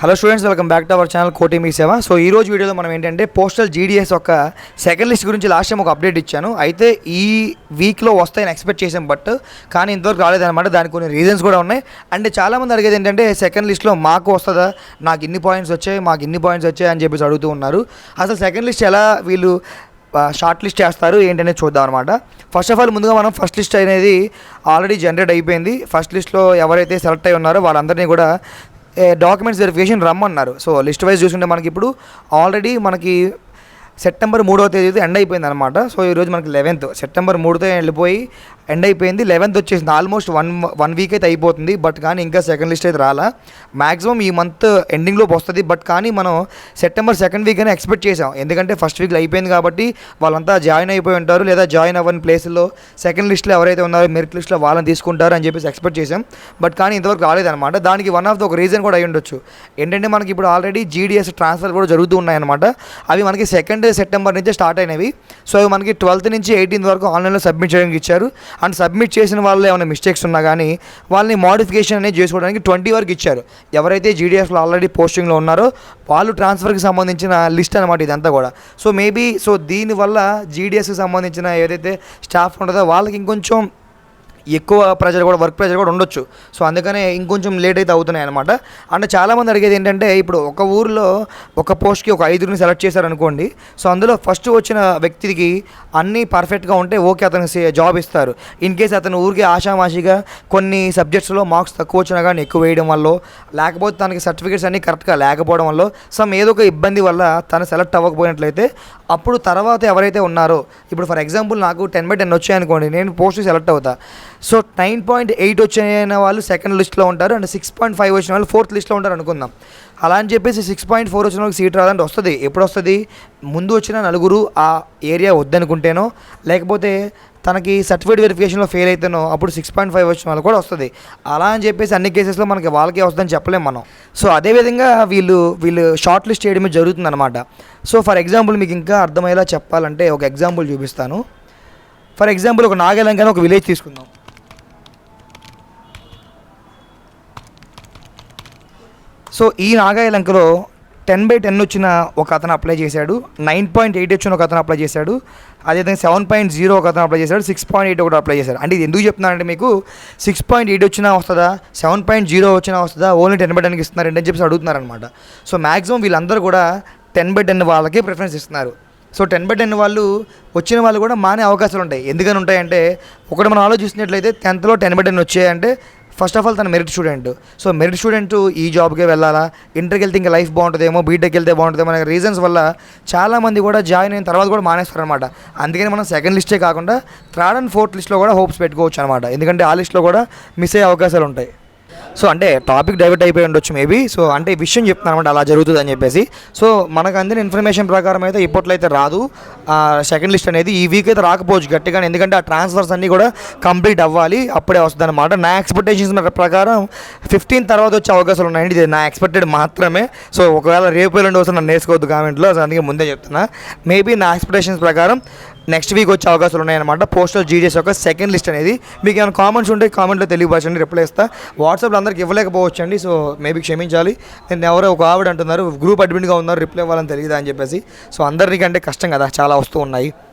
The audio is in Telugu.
Hello students welcome back to our channel Koti Mee Seva so ఈ రోజు వీడియోలో మనం ఏంటంటే పోస్టల్ జీడిఎస్ యొక్క సెకండ్ లిస్ట్ గురించి లాస్ట్ టైం ఒక అప్డేట్ ఇచ్చాను. అయితే ఈ వీక్లో వస్తాయని ఎక్స్పెక్ట్ చేసాం బట్ కానీ ఇంతవరకు రాలేదన్నమాట దానికి కొన్ని రీజన్స్ కూడా ఉన్నాయి. అండ్ చాలామంది అడిగేది ఏంటంటే సెకండ్ లిస్ట్లో మాకు వస్తుందా? నాకు ఇన్ని పాయింట్స్ వచ్చాయి మాకు ఇన్ని పాయింట్స్ వచ్చాయి అని చెప్పేసి అడుగుతూ ఉన్నారు. అసలు సెకండ్ లిస్ట్ ఎలా వీళ్ళు షార్ట్ లిస్ట్ చేస్తారు ఏంటనేది చూద్దాం అనమాట ఫస్ట్ ఆఫ్ ఆల్ ముందుగా మనం ఫస్ట్ లిస్ట్ అనేది ఆల్రెడీ జనరేట్ అయిపోయింది. ఫస్ట్ లిస్ట్లో ఎవరైతే సెలెక్ట్ అయి ఉన్నారో వాళ్ళందరినీ కూడా డాక్యుమెంట్స్ వెరిఫికేషన్ రమ్మన్నారు. సో లిస్ట్ వైజ్ చూసుకుంటే మనకి ఇప్పుడు ఆల్రెడీ మనకి సెప్టెంబర్ మూడవ తేదీ ఎండ్ అయిపోయింది అనమాట సో ఈరోజు మనకి లెవెన్త్ సెప్టెంబర్ మూడుతో వెళ్ళిపోయి ఎండ్ అయిపోయింది. లెవెన్త్ వచ్చేసింది. ఆల్మోస్ట్ వన్ వన్ వీక్ అయితే అయిపోతుంది. బట్ కానీ ఇంకా సెకండ్ లిస్ట్ అయితే రాలా. మ్యాక్సిమం ఈ మంత్ ఎండింగ్లోపు వస్తుంది. బట్ కానీ మనం సెప్టెంబర్ సెకండ్ వీక్ అని ఎక్స్పెక్ట్ చేసాం. ఎందుకంటే ఫస్ట్ వీక్లో అయిపోయింది కాబట్టి వాళ్ళంతా జాయిన్ అయిపోయి ఉంటారు. లేదా జాయిన్ అవ్వని ప్లేస్లో సెకండ్ లిస్ట్లో ఎవరైతే ఉన్నారో మెరిట్ లిస్ట్లో వాళ్ళని తీసుకుంటారు అని చెప్పేసి ఎక్స్పెక్ట్ చేసాం. బట్ కానీ ఇంతవరకు రాలేదన్నమాట. దానికి వన్ ఆఫ్ ద ఒక రీజన్ కూడా అయి ఉండొచ్చు. ఏంటంటే మనకి ఇప్పుడు ఆల్రెడీ జీడిఎస్ ట్రాన్స్ఫర్ కూడా జరుగుతూ ఉన్నాయన్నమాట. అవి మనకి సెకండ్ సెప్టెంబర్ నుంచి స్టార్ట్ అయినవి. సో అవి మనకి ట్వెల్త్ నుంచి ఎయిటీన్త్ వరకు ఆన్లైన్లో సబ్మిట్ చేయడానికి ఇచ్చారు. అండ్ సబ్మిట్ చేసిన వాళ్ళు ఏమైనా మిస్టేక్స్ ఉన్నా కానీ వాళ్ళని మోడిఫికేషన్ అనేది చేసుకోవడానికి ట్వంటీ వరకు ఇచ్చారు. ఎవరైతే జీడిఎఫ్లో ఆల్రెడీ పోస్టింగ్లో ఉన్నారో వాళ్ళు ట్రాన్స్ఫర్కి సంబంధించిన లిస్ట్ అనమాట ఇదంతా కూడా. సో మేబీ సో దీనివల్ల జీడిఎస్కి సంబంధించిన ఏదైతే స్టాఫ్ ఉంటుందో వాళ్ళకి ఇంకొంచెం ఎక్కువ ప్రెజర్ కూడా వర్క్ ప్రెజర్ కూడా ఉండొచ్చు. సో అందుకనే ఇంకొంచెం లేట్ అయితే అవుతున్నాయి అనమాట అండ్ చాలామంది అడిగేది ఏంటంటే ఇప్పుడు ఒక ఊరిలో ఒక పోస్ట్కి ఒక ఐదుగురిని సెలెక్ట్ చేశారనుకోండి సో అందులో ఫస్ట్ వచ్చిన వ్యక్తికి అన్నీ పర్ఫెక్ట్గా ఉంటే ఓకే అతను జాబ్ ఇస్తారు. ఇన్ కేస్ అతను ఊరికి ఆషామాషిగా కొన్ని సబ్జెక్ట్స్లో మార్క్స్ తక్కువ వచ్చినా కానీ ఎక్కువ వేయడం వల్ల లేకపోతే తనకి సర్టిఫికేట్స్ అన్నీ కరెక్ట్గా లేకపోవడం వల్ల సమ్ ఏదో ఒక ఇబ్బంది వల్ల తను సెలెక్ట్ అవ్వకపోయినట్లయితే అప్పుడు తర్వాత ఎవరైతే ఉన్నారో ఇప్పుడు ఫర్ ఎగ్జాంపుల్ నాకు టెన్ బై టెన్ వచ్చాయనుకోండి నేను పోస్ట్ సెలెక్ట్ అవుతా. సో నైన్ పాయింట్ ఎయిట్ వచ్చిన వాళ్ళు సెకండ్ లిస్ట్లో ఉంటారు అండ్ సిక్స్ పాయింట్ ఫైవ్ వచ్చిన వాళ్ళు ఫోర్త్ లిస్ట్లో ఉంటారు అనుకుందాం. అలా అని చెప్పేసి సిక్స్ పాయింట్ ఫోర్ వచ్చిన వాళ్ళకి సీట్ రాదంటే వస్తుంది. ఎప్పుడు వస్తుంది? ముందు వచ్చిన నలుగురు ఆ ఏరియా వద్దనుకుంటేనో లేకపోతే తనకి సర్టిఫికేట్ వెరిఫికేషన్లో ఫెయిల్ అయితేనో అప్పుడు సిక్స్ పాయింట్ ఫైవ్ వచ్చిన వాళ్ళు కూడా వస్తుంది. అలా అని చెప్పేసి అన్ని కేసెస్లో మనకి వాళ్ళకే వస్తుందని చెప్పలేము మనం. సో అదేవిధంగా వీళ్ళు వీళ్ళు షార్ట్ లిస్ట్ చేయడమే జరుగుతుందన్నమాట. సో ఫర్ ఎగ్జాంపుల్ మీకు ఇంకా అర్థమయ్యేలా చెప్పాలంటే ఒక ఎగ్జాంపుల్ చూపిస్తాను. ఫర్ ఎగ్జాంపుల్ ఒక నాగలంకని ఒక విలేజ్ తీసుకుందాం. సో ఈ నాగాయలంకలో టెన్ బై టెన్ వచ్చిన ఒక అతను అప్లై చేశాడు. నైన్ పాయింట్ ఎయిట్ వచ్చిన ఒక అతను అప్లై చేశాడు. అదేవిధంగా సెవెన్ పాయింట్ జీరో ఒక అతను అప్లై చేశాడు. సిక్స్ పాయింట్ ఎయిట్ ఒకటి అప్లై చేశాడు. అంటే ఇది ఎందుకు చెప్తున్నానంటే మీకు సిక్స్ పాయింట్ ఎయిట్ వచ్చినా వస్తుందా? సెవెన్ పాయింట్ జీరో వచ్చినా వస్తుందా? ఓన్లీ టెన్ బై టెన్కి ఇస్తున్నారు అని చెప్పేసి అడుగుతున్నారనమాట సో మ్యాక్సిమం వీళ్ళందరూ కూడా టెన్ బై టెన్ వాళ్ళకి ప్రిఫరెన్స్ ఇస్తున్నారు. సో టెన్ బై టెన్ వాళ్ళు వచ్చిన వాళ్ళు కూడా మానే అవకాశాలు ఉంటాయి. ఎందుకని ఉంటాయంటే ఒకటి మనం ఆలోచిస్తున్నట్లయితే టెన్త్లో టెన్ బై టెన్ వచ్చాయంటే ఫస్ట్ ఆఫ్ ఆల్ తన merit student so merit student ఈ జాబ్కే వెళ్ళాలా? ఇంటర్కి వెళ్తే ఇంకా లైఫ్ బాగుంటుందేమో బీటెక్ వెళ్తే బాగుంటుందేమో అనే రీజన్స్ వల్ల చాలామంది కూడా జాయిన్ అయిన తర్వాత కూడా మానేస్తారు అనమాట అందుకని మనం సెకండ్ లిస్టే కాకుండా థర్డ్ అండ్ ఫోర్త్ లిస్ట్లో కూడా హోప్స్ పెట్టుకోవచ్చు అనమాట ఎందుకంటే ఆ లిస్ట్లో కూడా మిస్ అయ్యే అవకాశాలు ఉంటాయి సో అంటే టాపిక్ డైవర్ట్ అయిపోయి ఉండొచ్చు మేబీ సో అంటే విషయం చెప్తున్నాను అనమాట అలా జరుగుతుంది అని చెప్పేసి. సో మనకు అందిన ఇన్ఫర్మేషన్ ప్రకారం అయితే ఇప్పట్లో అయితే రాదు. సెకండ్ లిస్ట్ అనేది ఈ వీక్ అయితే రాకపోవచ్చు గట్టిగా ఎందుకంటే ఆ ట్రాన్స్ఫర్స్ అన్నీ కూడా కంప్లీట్ అవ్వాలి అప్పుడే వస్తుంది అనమాట. నా ఎక్స్పెక్టేషన్స్ ప్రకారం ఫిఫ్టీన్ తర్వాత వచ్చే అవకాశాలు ఉన్నాయండి. ఇది నా ఎక్స్పెక్టెడ్ మాత్రమే. సో ఒకవేళ రేపు ఎల్లుండి వస్తే నన్ను నేర్చుకోవద్దు కామెంట్లో అందుకే ముందే చెప్తున్నా. మేబీ నా ఎక్స్పెక్టేషన్స్ ప్రకారం నెక్స్ట్ వీక్ వచ్చే అవకాశాలు ఉన్నాయన్నమాట. పోస్టల్ జీడిఎస్ యొక్క సెకండ్ లిస్ట్ అనేది. మీకు ఏమైనా కామెంట్స్ ఉంటే కామెంట్లో తెలియపరచండి రిప్లై ఇస్తా వాట్సాప్లో అందరికి ఇవ్వలేకపోవచ్చు అండి సో మేబీ క్షమించాలి. నేను ఎవరో ఒక ఆవిడ అంటున్నారు గ్రూప్ అడ్మిన్గా ఉన్నారు రిప్లై ఇవ్వాలని తెలియదా అని చెప్పేసి. సో అందరికంటే కష్టం కదా చాలా వస్తూ ఉన్నాయి.